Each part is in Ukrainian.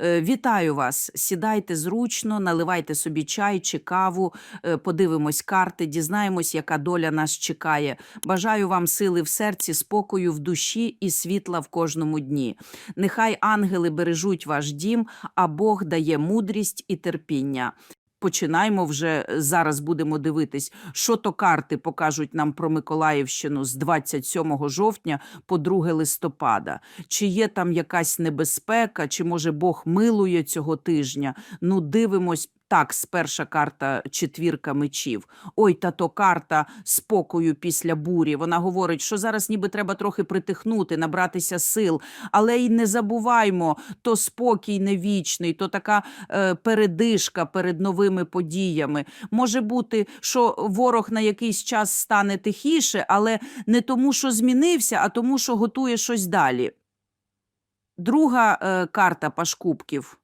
Е, Вітаю вас! Сідайте зручно, наливайте собі чай чи каву, е, подивимось карти, дізнаємось, яка доля нас чекає. Бажаю вам сили в серці, спокою в душі і світла в кожному дні. Нехай ангели бережуть ваш дім, а Бог дає мудрість і терпіння. Починаємо вже е, зараз. Будемо дивитись, що то карти покажуть нам про Миколаївщину з 27 жовтня по 2 листопада. Чи є там якась небезпека, чи може Бог милує цього тижня? Ну, дивимось. Так, сперша карта четвірка мечів. Ой, та то карта спокою після бурі. Вона говорить, що зараз ніби треба трохи притихнути, набратися сил. Але й не забуваймо, то спокій не вічний, то така е, передишка перед новими подіями. Може бути, що ворог на якийсь час стане тихіше, але не тому, що змінився, а тому, що готує щось далі. Друга е, карта Пашкубків.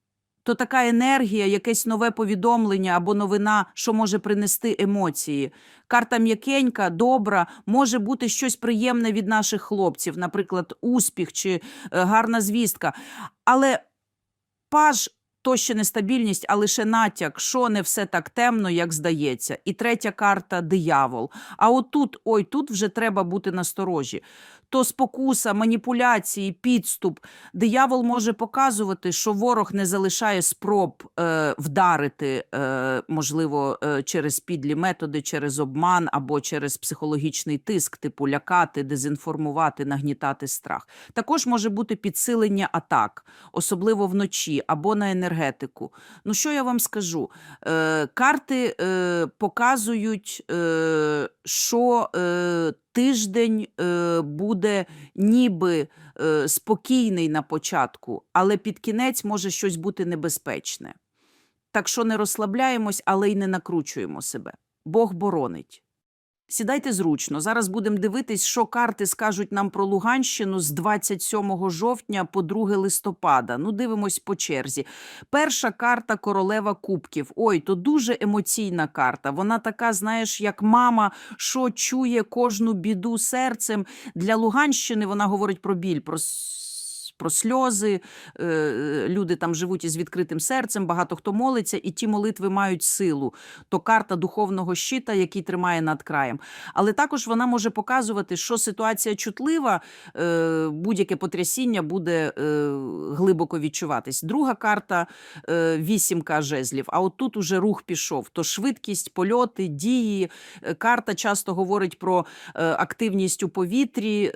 То така енергія, якесь нове повідомлення або новина, що може принести емоції. Карта м'якенька, добра, може бути щось приємне від наших хлопців, наприклад, успіх чи е, гарна звістка. Але паж то ще не стабільність, а лише натяк, що не все так темно, як здається. І третя карта диявол. А отут, ой, тут вже треба бути насторожі. То спокуса, маніпуляції, підступ. Диявол може показувати, що ворог не залишає спроб е, вдарити, е, можливо, е, через підлі методи, через обман або через психологічний тиск, типу лякати, дезінформувати, нагнітати страх. Також може бути підсилення атак, особливо вночі або на енергетику. Ну що я вам скажу? Е, карти е, показують, е, що е, тиждень е, буде ніби е, спокійний на початку, але під кінець може щось бути небезпечне. Так що не розслабляємось, але й не накручуємо себе. Бог боронить. Сідайте зручно. Зараз будемо дивитись, що карти скажуть нам про Луганщину з 27 жовтня по 2 листопада. Ну, дивимось по черзі. Перша карта королева кубків. Ой, то дуже емоційна карта. Вона така, знаєш, як мама, що чує кожну біду серцем. Для Луганщини вона говорить про біль, про. Про сльози, е, люди там живуть із відкритим серцем, багато хто молиться, і ті молитви мають силу. То карта духовного щита, який тримає над краєм. Але також вона може показувати, що ситуація чутлива, е, будь-яке потрясіння буде е, глибоко відчуватись. Друга карта вісімка жезлів. А от тут уже рух пішов. То швидкість, польоти, дії. Карта часто говорить про активність у повітрі,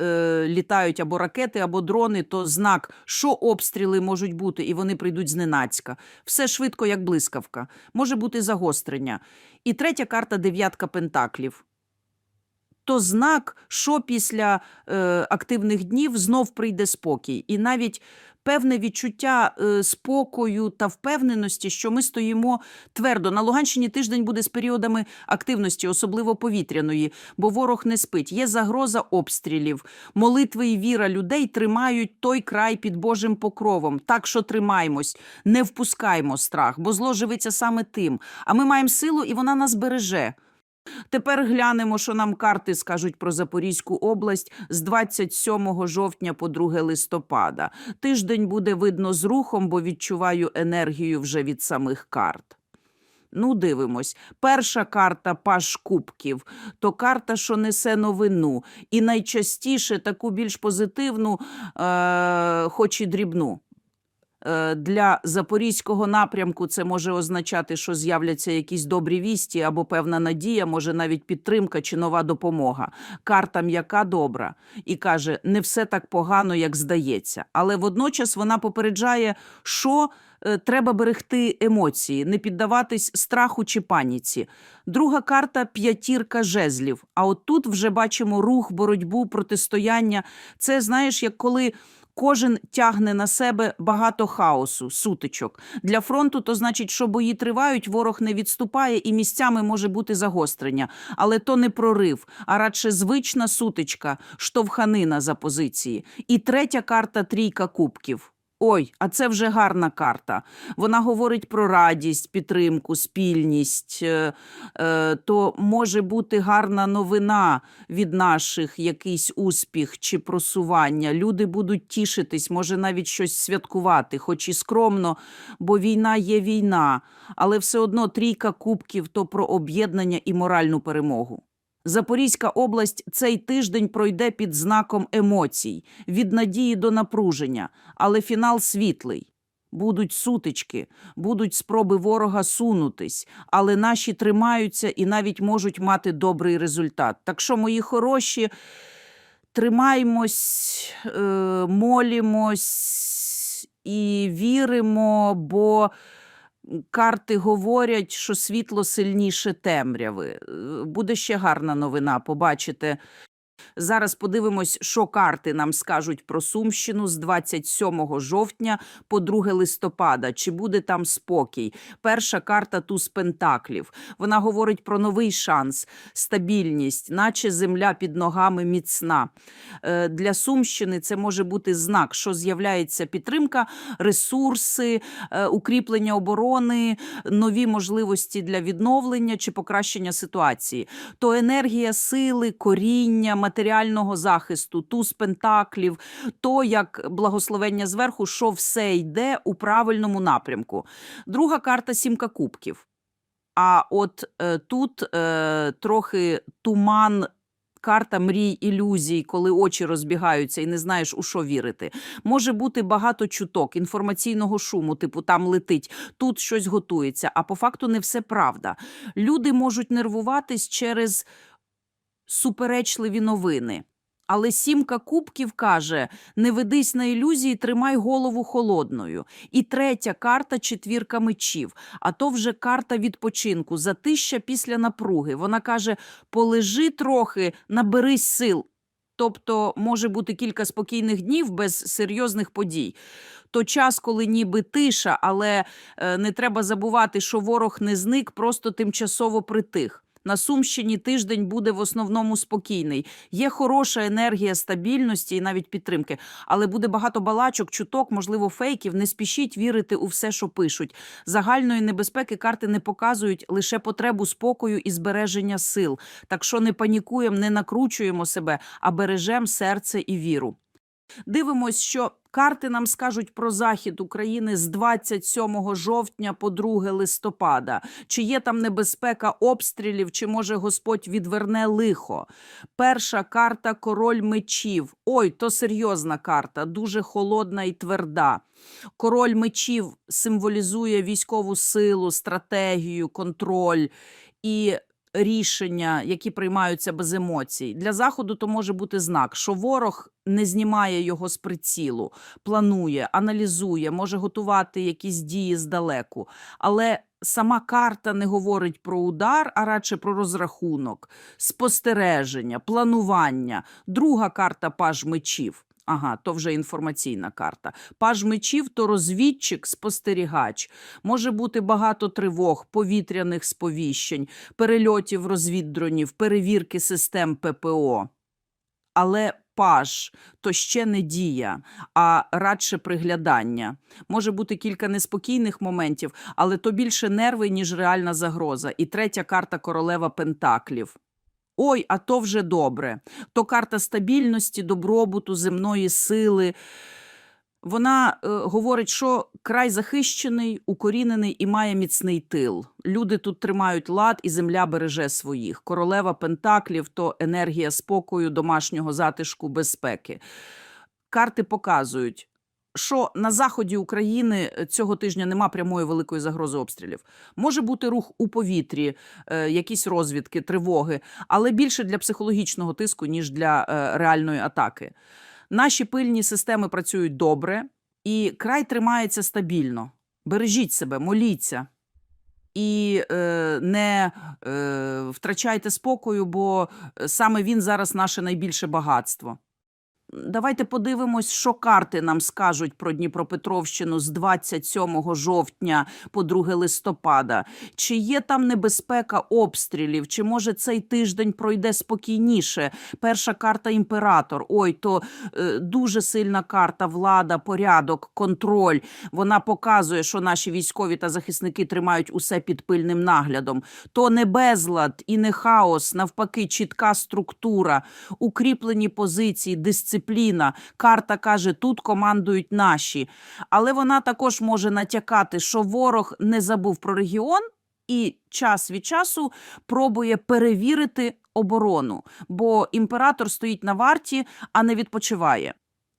літають або ракети, або дрони. То знак, що обстріли можуть бути, і вони прийдуть зненацька. Все швидко, як блискавка. Може бути загострення. І третя карта дев'ятка пентаклів. То знак, що після е, активних днів знов прийде спокій. І навіть певне відчуття е, спокою та впевненості, що ми стоїмо твердо. На Луганщині тиждень буде з періодами активності, особливо повітряної, бо ворог не спить. Є загроза обстрілів. Молитви і віра людей тримають той край під Божим покровом. Так що тримаймось, не впускаймо страх, бо зло живиться саме тим. А ми маємо силу, і вона нас береже. Тепер глянемо, що нам карти скажуть про Запорізьку область з 27 жовтня по 2 листопада. Тиждень буде видно з рухом, бо відчуваю енергію вже від самих карт. Ну, дивимось. Перша карта Паш Кубків то карта, що несе новину, і найчастіше таку більш позитивну, е- хоч і дрібну. Е, Для запорізького напрямку це може означати, що з'являться якісь добрі вісті або певна надія, може навіть підтримка чи нова допомога. Карта м'яка добра і каже, не все так погано, як здається. Але водночас вона попереджає, що е, треба берегти емоції, не піддаватись страху чи паніці. Друга карта п'ятірка жезлів. А от тут вже бачимо рух, боротьбу, протистояння. Це знаєш, як коли. Кожен тягне на себе багато хаосу, сутичок. Для фронту то значить, що бої тривають, ворог не відступає і місцями може бути загострення. Але то не прорив, а радше звична сутичка, штовханина за позиції. І третя карта трійка кубків. Ой, а це вже гарна карта. Вона говорить про радість, підтримку, спільність. Е, е, То може бути гарна новина від наших, якийсь успіх чи просування. Люди будуть тішитись, може навіть щось святкувати, хоч і скромно, бо війна є війна, але все одно трійка кубків то про об'єднання і моральну перемогу. Запорізька область цей тиждень пройде під знаком емоцій, від надії до напруження, але фінал світлий. Будуть сутички, будуть спроби ворога сунутись, але наші тримаються і навіть можуть мати добрий результат. Так що, мої хороші, тримаймось, е, молімось і віримо, бо карти говорять, що світло сильніше темряви. Е, Буде ще гарна новина, побачите. Зараз подивимось, що карти нам скажуть про Сумщину з 27 жовтня по 2 листопада. Чи буде там спокій? Перша карта туз пентаклів. Вона говорить про новий шанс, стабільність, наче земля під ногами міцна. Е, Для Сумщини це може бути знак, що з'являється підтримка, ресурси, е, укріплення оборони, нові можливості для відновлення чи покращення ситуації. То енергія сили, коріння, матеріального захисту, туз пентаклів, то як благословення зверху, що все йде у правильному напрямку. Друга карта сімка кубків. А от е, тут е, трохи туман. Карта мрій ілюзій, коли очі розбігаються і не знаєш, у що вірити. Може бути багато чуток, інформаційного шуму, типу там летить, тут щось готується. А по факту не все правда. Люди можуть нервуватись через суперечливі новини. Але сімка кубків каже: не ведись на ілюзії, тримай голову холодною. І третя карта четвірка мечів. А то вже карта відпочинку, затища після напруги. Вона каже: полежи трохи, наберись сил. Тобто може бути кілька спокійних днів без серйозних подій. То час, коли ніби тиша, але е, не треба забувати, що ворог не зник, просто тимчасово притих. На Сумщині тиждень буде в основному спокійний. Є хороша енергія стабільності і навіть підтримки, але буде багато балачок, чуток, можливо, фейків. Не спішіть вірити у все, що пишуть. Загальної небезпеки карти не показують лише потребу спокою і збереження сил. Так що не панікуємо, не накручуємо себе, а бережемо серце і віру. Дивимось, що карти нам скажуть про захід України з 27 жовтня по 2 листопада. Чи є там небезпека обстрілів, чи може Господь відверне лихо? Перша карта король мечів. Ой, то серйозна карта, дуже холодна і тверда. Король мечів символізує військову силу, стратегію, контроль і рішення, які приймаються без емоцій. Для заходу то може бути знак, що ворог не знімає його з прицілу, планує, аналізує, може готувати якісь дії здалеку. Але сама карта не говорить про удар, а радше про розрахунок, спостереження, планування. Друга карта паж мечів. Ага, то вже інформаційна карта. Паж мечів то розвідчик, спостерігач. Може бути багато тривог, повітряних сповіщень, перельотів розвіддронів, перевірки систем ППО. Але паж то ще не дія, а радше приглядання. Може бути кілька неспокійних моментів, але то більше нерви, ніж реальна загроза. І третя карта королева Пентаклів. Ой, а то вже добре. То карта стабільності, добробуту, земної сили. Вона е, говорить, що край захищений, укорінений і має міцний тил. Люди тут тримають лад, і земля береже своїх. Королева Пентаклів то енергія спокою, домашнього затишку, безпеки. Карти показують, що на заході України е, цього тижня нема прямої великої загрози обстрілів. Може бути рух у повітрі, е, якісь розвідки, тривоги, але більше для психологічного тиску, ніж для е, реальної атаки. Наші пильні системи працюють добре, і край тримається стабільно. Бережіть себе, моліться. І е, не е, втрачайте спокою, бо саме він зараз наше найбільше багатство. Давайте подивимось, що карти нам скажуть про Дніпропетровщину з 27 жовтня по 2 листопада. Чи є там небезпека обстрілів? Чи може цей тиждень пройде спокійніше? Перша карта імператор. Ой, то е, дуже сильна карта, влада, порядок, контроль. Вона показує, що наші військові та захисники тримають усе під пильним наглядом. То не безлад і не хаос, навпаки, чітка структура, укріплені позиції, дисципліна. Карта каже, тут командують наші. Але вона також може натякати, що ворог не забув про регіон і час від часу пробує перевірити оборону, бо імператор стоїть на варті, а не відпочиває.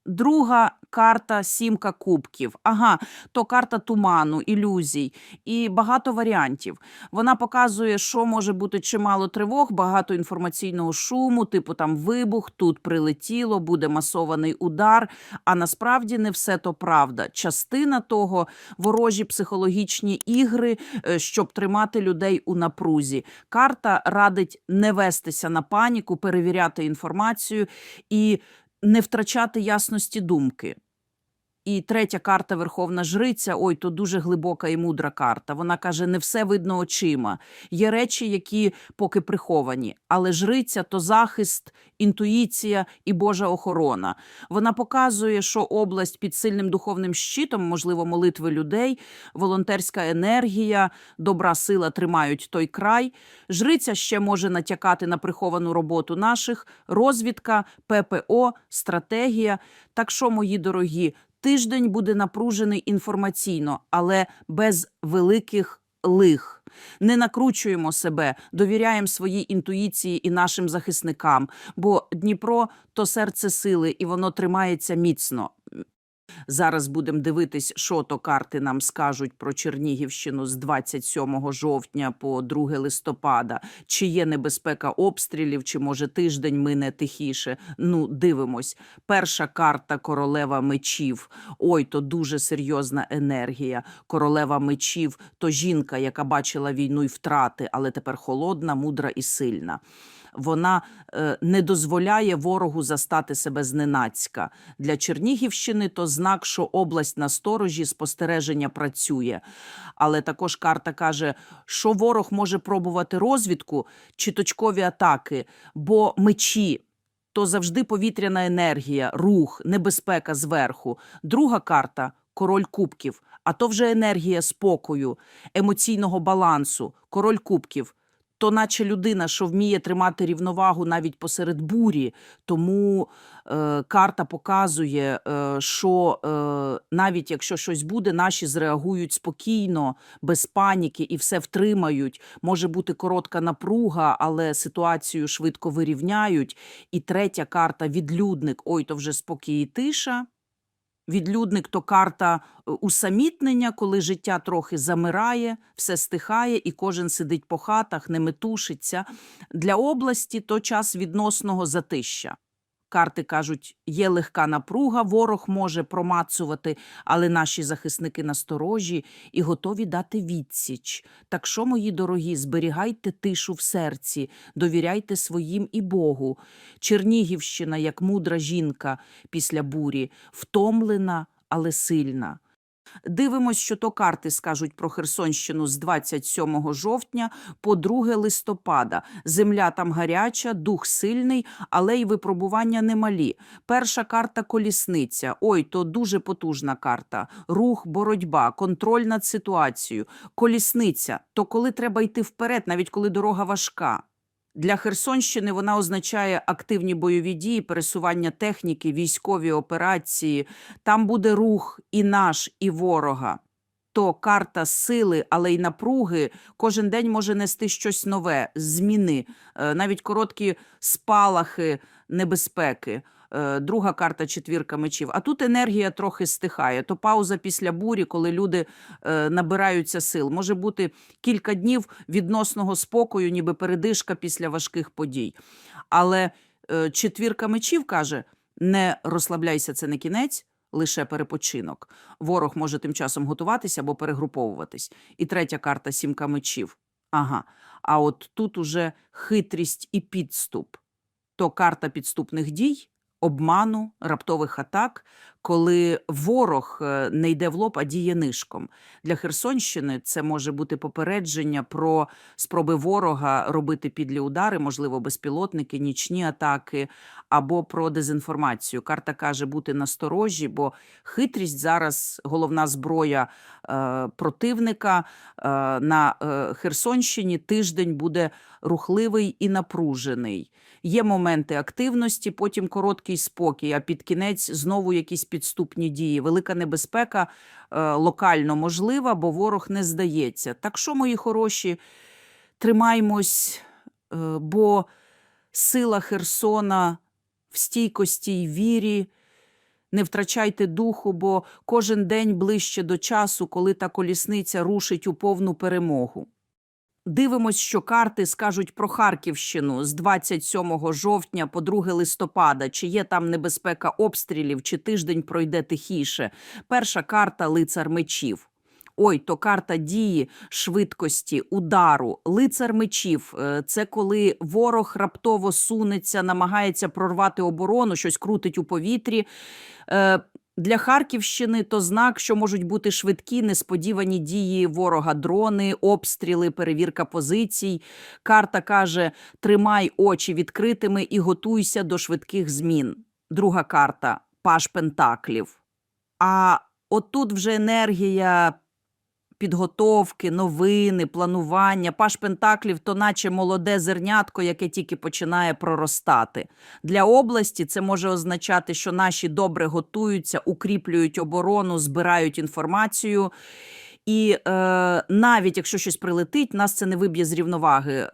Друга карта сімка кубків. Ага, то карта туману, ілюзій і багато варіантів. Вона показує, що може бути чимало тривог, багато інформаційного шуму, типу там вибух, тут прилетіло, буде масований удар. А насправді не все то правда. Частина того ворожі психологічні ігри, е, щоб тримати людей у напрузі. Карта радить не вестися на паніку, перевіряти інформацію і не втрачати ясності думки. І третя карта Верховна Жриця. Ой, то дуже глибока і мудра карта. Вона каже: не все видно очима. Є речі, які поки приховані, але жриця то захист, інтуїція і Божа охорона. Вона показує, що область під сильним духовним щитом, можливо, молитви людей, волонтерська енергія, добра сила тримають той край. Жриця ще може натякати на приховану роботу наших, розвідка, ППО, стратегія. Так що, мої дорогі, тиждень буде напружений інформаційно, але без великих лих. Не накручуємо себе, довіряємо своїй інтуїції і нашим захисникам, бо Дніпро то серце сили, і воно тримається міцно. Зараз будемо дивитись, що то карти нам скажуть про Чернігівщину з 27 жовтня по 2 листопада. Чи є небезпека обстрілів, чи може тиждень мине тихіше. Ну, дивимось. Перша карта королева мечів. Ой, то дуже серйозна енергія. Королева мечів то жінка, яка бачила війну й втрати, але тепер холодна, мудра і сильна. Вона е, не дозволяє ворогу застати себе зненацька. Для Чернігівщини то знак, що область на сторожі спостереження працює. Але також карта каже, що ворог може пробувати розвідку чи точкові атаки, бо мечі. То завжди повітряна енергія, рух, небезпека зверху. Друга карта король кубків, а то вже енергія спокою, емоційного балансу, король кубків то наче людина, що вміє тримати рівновагу навіть посеред бурі. Тому е, карта показує, е, що е, навіть якщо щось буде, наші зреагують спокійно, без паніки і все втримають. Може бути коротка напруга, але ситуацію швидко вирівняють. І третя карта відлюдник. Ой, то вже спокій і тиша. Відлюдник то карта е, усамітнення, коли життя трохи замирає, все стихає, і кожен сидить по хатах, не метушиться. Для області то час відносного затища. Карти кажуть, є легка напруга, ворог може промацувати, але наші захисники насторожі і готові дати відсіч. Так що, мої дорогі, зберігайте тишу в серці, довіряйте своїм і Богу. Чернігівщина, як мудра жінка після бурі, втомлена, але сильна. Дивимось, що то карти скажуть про Херсонщину з 27 жовтня по 2 листопада. Земля там гаряча, дух сильний, але й випробування немалі. Перша карта колісниця. Ой, то дуже потужна карта. Рух, боротьба, контроль над ситуацією. Колісниця то коли треба йти вперед, навіть коли дорога важка. Для Херсонщини вона означає активні бойові дії, пересування техніки, військові операції. Там буде рух і наш, і ворога. То карта сили, але й напруги кожен день може нести щось нове, зміни, е, навіть короткі спалахи небезпеки. Е, Друга карта четвірка мечів. А тут енергія трохи стихає. То пауза після бурі, коли люди е, набираються сил. Може бути кілька днів відносного спокою, ніби передишка після важких подій. Але е, четвірка мечів каже: не розслабляйся, це не кінець. Лише перепочинок. Ворог може тим часом готуватися або перегруповуватись. І третя карта сімка мечів. Ага. А от тут уже хитрість і підступ. То карта підступних дій, обману, раптових атак, коли ворог е, не йде в лоб, а діє нишком. Для Херсонщини це може бути попередження про спроби ворога робити підлі удари, можливо, безпілотники, нічні атаки або про дезінформацію. Карта каже бути насторожі, бо хитрість зараз головна зброя е, противника. Е, на е, Херсонщині тиждень буде рухливий і напружений. Є моменти активності, потім короткий спокій, а під кінець знову якісь підступні дії. Велика небезпека е, локально можлива, бо ворог не здається. Так що, мої хороші, тримаймось, е, бо сила Херсона в стійкості й вірі. Не втрачайте духу, бо кожен день ближче до часу, коли та колісниця рушить у повну перемогу. Дивимось, що карти скажуть про Харківщину з 27 жовтня по 2 листопада, чи є там небезпека обстрілів, чи тиждень пройде тихіше. Перша карта лицар мечів. Ой, то карта дії, швидкості, удару. Лицар мечів е, це коли ворог раптово сунеться, намагається прорвати оборону, щось крутить у повітрі. Для Харківщини то знак, що можуть бути швидкі, несподівані дії ворога, дрони, обстріли, перевірка позицій. Карта каже: тримай очі відкритими і готуйся до швидких змін. Друга карта Паш Пентаклів. А отут вже енергія підготовки, новини, планування. Паш Пентаклів то наче молоде зернятко, яке тільки починає проростати. Для області це може означати, що наші добре готуються, укріплюють оборону, збирають інформацію. І е, навіть якщо щось прилетить, нас це не виб'є з рівноваги. Е,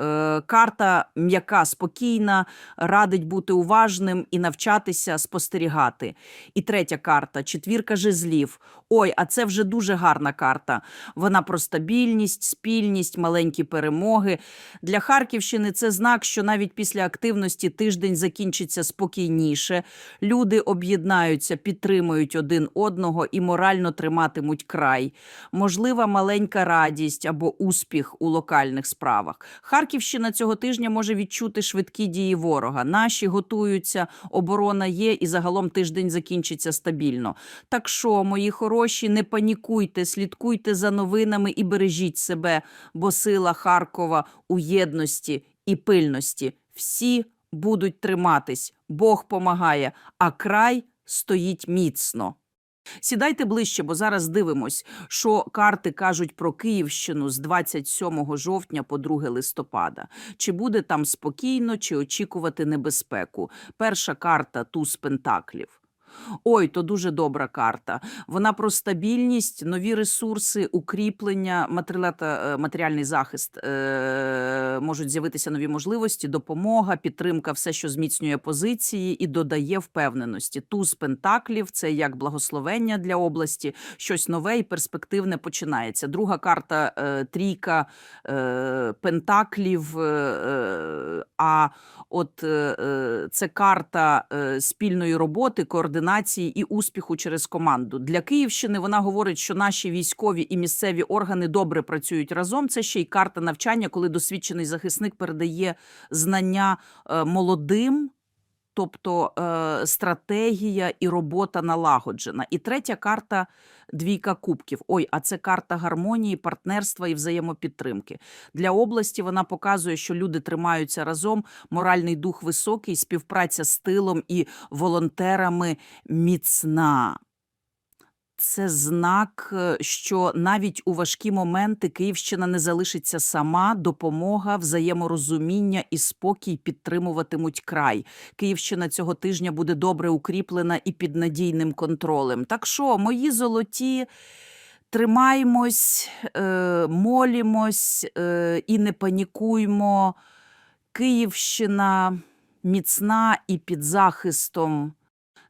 карта м'яка, спокійна, радить бути уважним і навчатися спостерігати. І третя карта четвірка жезлів. Ой, а це вже дуже гарна карта. Вона про стабільність, спільність, маленькі перемоги. Для Харківщини це знак, що навіть після активності тиждень закінчиться спокійніше. Люди об'єднаються, підтримують один одного і морально триматимуть край. Можлива маленька радість або успіх у локальних справах. Харківщина цього тижня може відчути швидкі дії ворога. Наші готуються, оборона є, і загалом тиждень закінчиться стабільно. Так що, мої хороші, не панікуйте, слідкуйте за новинами і бережіть себе, бо сила Харкова у єдності і пильності. Всі будуть триматись, Бог помагає, а край стоїть міцно. Сідайте ближче, бо зараз дивимось, що карти кажуть про Київщину з 27 жовтня по 2 листопада. Чи буде там спокійно, чи очікувати небезпеку? Перша карта туз пентаклів. Ой, то дуже добра карта. Вона про стабільність, нові ресурси, укріплення, е, матеріальний захист. Е, можуть з'явитися нові можливості, допомога, підтримка, все, що зміцнює позиції і додає впевненості. Туз пентаклів це як благословення для області, щось нове і перспективне починається. Друга карта е, трійка пентаклів. А от е, е, це карта е, спільної роботи, координації і успіху через команду. Для Київщини вона говорить, що наші військові і місцеві органи добре працюють разом. Це ще й карта навчання, коли досвідчений захисник передає знання е, молодим. Тобто е, стратегія і робота налагоджена. І третя карта двійка кубків. Ой, а це карта гармонії, партнерства і взаємопідтримки. Для області вона показує, що люди тримаються разом, моральний дух високий, співпраця з тилом і волонтерами міцна. Це знак, е, що навіть у важкі моменти Київщина не залишиться сама, допомога, взаєморозуміння і спокій підтримуватимуть край. Київщина цього тижня буде добре укріплена і під надійним контролем. Так що, мої золоті, тримаймось, е, молімось е, і не панікуймо. Київщина міцна і під захистом.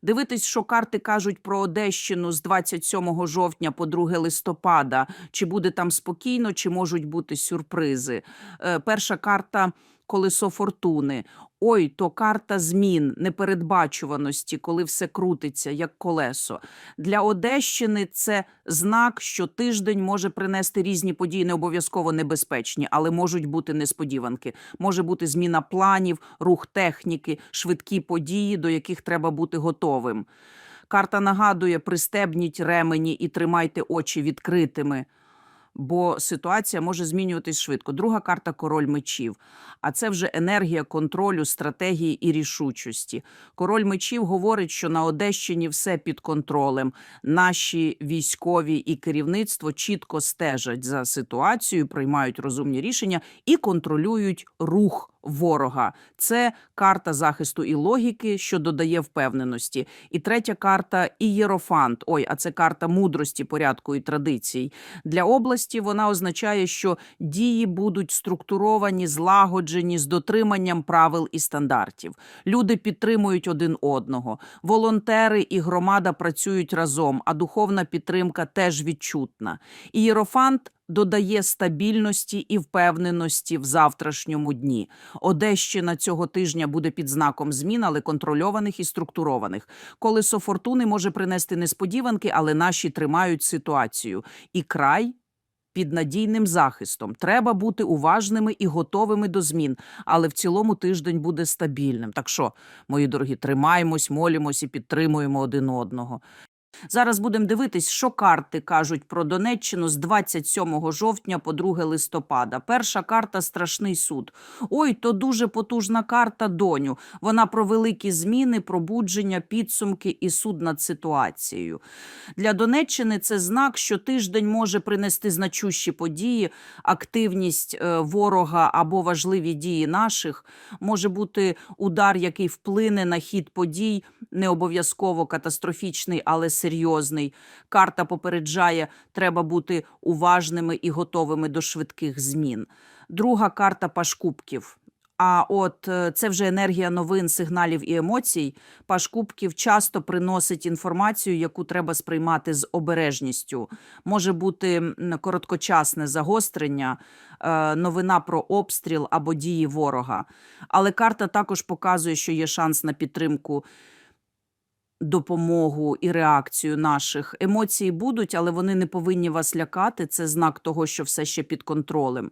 Дивитись, що карти кажуть про Одещину з 27 жовтня по 2 листопада. Чи буде там спокійно, чи можуть бути сюрпризи. Е, перша карта колесо фортуни. Ой, то карта змін, непередбачуваності, коли все крутиться, як колесо. Для Одещини це знак, що тиждень може принести різні події, не обов'язково небезпечні, але можуть бути несподіванки. Може бути зміна планів, рух техніки, швидкі події, до яких треба бути готовим. Карта нагадує: пристебніть ремені і тримайте очі відкритими. Бо ситуація може змінюватись швидко. Друга карта король мечів. А це вже енергія контролю, стратегії і рішучості. Король мечів говорить, що на Одещині все під контролем. Наші військові і керівництво чітко стежать за ситуацією, приймають розумні рішення і контролюють рух ворога. Це карта захисту і логіки, що додає впевненості. І третя карта ієрофант. Ой, а це карта мудрості, порядку і традицій. Для області вона означає, що дії будуть структуровані, злагоджені з дотриманням правил і стандартів. Люди підтримують один одного. Волонтери і громада працюють разом, а духовна підтримка теж відчутна. Ієрофант додає стабільності і впевненості в завтрашньому дні. Одещина цього тижня буде під знаком змін, але контрольованих і структурованих. Колесо фортуни може принести несподіванки, але наші тримають ситуацію. І край під надійним захистом. Треба бути уважними і готовими до змін, але в цілому тиждень буде стабільним. Так що, мої дорогі, тримаємось, молімось і підтримуємо один одного. Зараз будемо дивитись, що карти кажуть про Донеччину з 27 жовтня по 2 листопада. Перша карта страшний суд. Ой, то дуже потужна карта доню. Вона про великі зміни, пробудження, підсумки і суд над ситуацією. Для Донеччини це знак, що тиждень може принести значущі події, активність е, ворога або важливі дії наших. Може бути удар, який вплине на хід подій, не обов'язково катастрофічний, але серйозний. Карта попереджає, треба бути уважними і готовими до швидких змін. Друга карта паш кубків. А от е, це вже енергія новин, сигналів і емоцій. Паш кубків часто приносить інформацію, яку треба сприймати з обережністю. Може бути короткочасне загострення, е, новина про обстріл або дії ворога. Але карта також показує, що є шанс на підтримку допомогу і реакцію наших. Емоції будуть, але вони не повинні вас лякати. Це знак того, що все ще під контролем.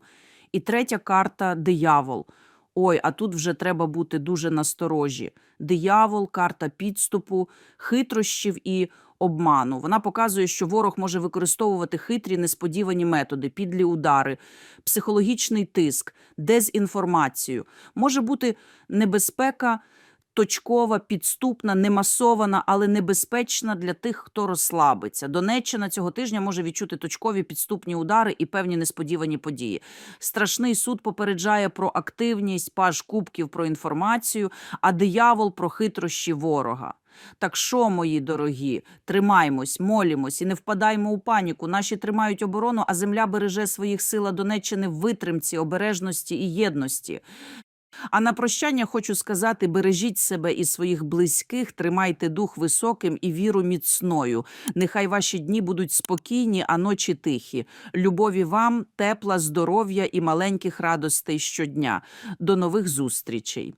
І третя карта диявол. Ой, а тут вже треба бути дуже насторожі. Диявол, карта підступу, хитрощів і обману. Вона показує, що ворог може використовувати хитрі несподівані методи, підлі удари, психологічний тиск, дезінформацію. Може бути небезпека точкова, підступна, немасована, але небезпечна для тих, хто розслабиться. Донеччина цього тижня може відчути точкові підступні удари і певні несподівані події. Страшний суд попереджає про активність, паж кубків про інформацію, а диявол про хитрощі ворога. Так що, мої дорогі, тримаймось, молімось і не впадаймо у паніку. Наші тримають оборону, а земля береже своїх сил Донеччини в витримці, обережності і єдності. А на прощання хочу сказати: бережіть себе і своїх близьких, тримайте дух високим і віру міцною. Нехай ваші дні будуть спокійні, а ночі тихі. Любові вам, тепла, здоров'я і маленьких радостей щодня. До нових зустрічей.